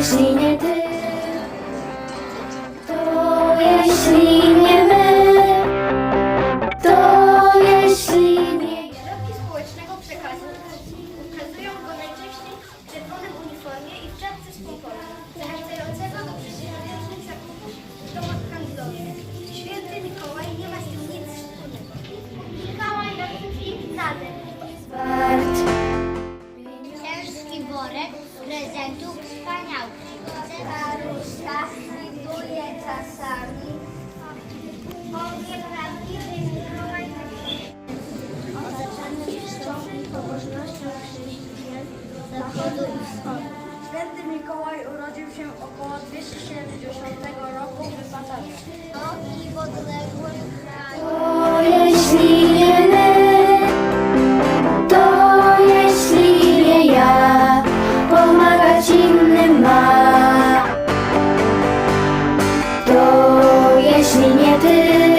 jeśli nie ty, to jeśli nie my, to jeśli nie. Środki społecznego przekazu ukazują go najczęściej w czerwonym uniformie i w czapce z pomponem, zachęcającego do przeczytania różnych zakupów w domach handlowych. Święty Mikołaj nie ma z tym nic wspólnego. Mikołaj na tym film Wart. Ciężki worek prezentów wspaniałki. Staruszka widuje czasami. Powie prawdziwy Otaczany czystą i pobożnością chrześcijan zachodu i wschodu. Święty Mikołaj urodził się około 270 roku w Wypatawie. No i wodnego inny ma. To jeśli nie ty.